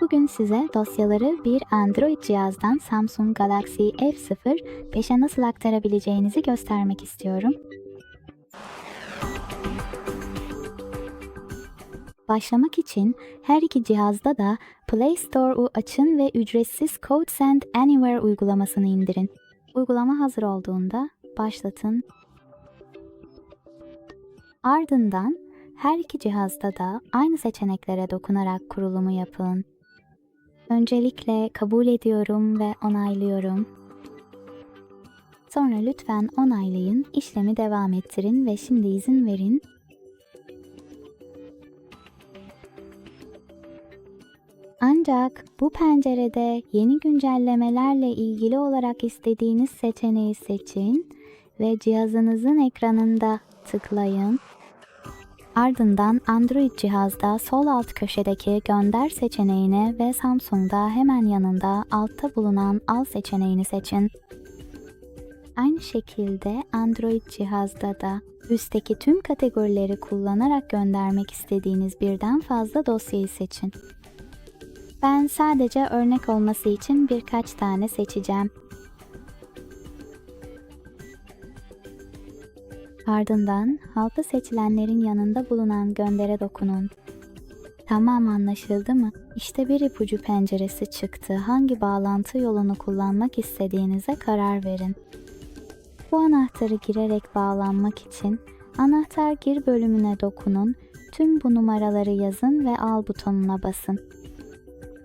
Bugün size dosyaları bir Android cihazdan Samsung Galaxy F0 5'e nasıl aktarabileceğinizi göstermek istiyorum. Başlamak için her iki cihazda da Play Store'u açın ve ücretsiz Code Send Anywhere uygulamasını indirin. Uygulama hazır olduğunda başlatın. Ardından her iki cihazda da aynı seçeneklere dokunarak kurulumu yapın. Öncelikle kabul ediyorum ve onaylıyorum. Sonra lütfen onaylayın, işlemi devam ettirin ve şimdi izin verin. Ancak bu pencerede yeni güncellemelerle ilgili olarak istediğiniz seçeneği seçin ve cihazınızın ekranında tıklayın. Ardından Android cihazda sol alt köşedeki gönder seçeneğine ve Samsung'da hemen yanında altta bulunan al seçeneğini seçin. Aynı şekilde Android cihazda da üstteki tüm kategorileri kullanarak göndermek istediğiniz birden fazla dosyayı seçin. Ben sadece örnek olması için birkaç tane seçeceğim. Ardından halka seçilenlerin yanında bulunan göndere dokunun. Tamam anlaşıldı mı? İşte bir ipucu penceresi çıktı. Hangi bağlantı yolunu kullanmak istediğinize karar verin. Bu anahtarı girerek bağlanmak için anahtar gir bölümüne dokunun, tüm bu numaraları yazın ve al butonuna basın.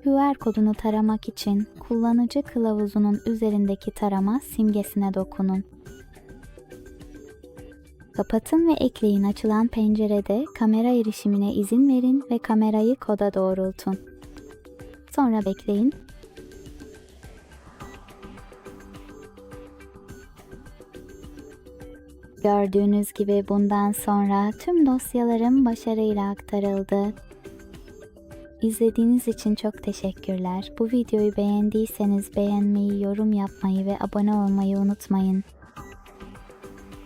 QR kodunu taramak için kullanıcı kılavuzunun üzerindeki tarama simgesine dokunun. Kapatın ve ekleyin açılan pencerede kamera erişimine izin verin ve kamerayı koda doğrultun. Sonra bekleyin. Gördüğünüz gibi bundan sonra tüm dosyalarım başarıyla aktarıldı. İzlediğiniz için çok teşekkürler. Bu videoyu beğendiyseniz beğenmeyi, yorum yapmayı ve abone olmayı unutmayın.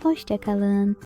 Hoşçakalın.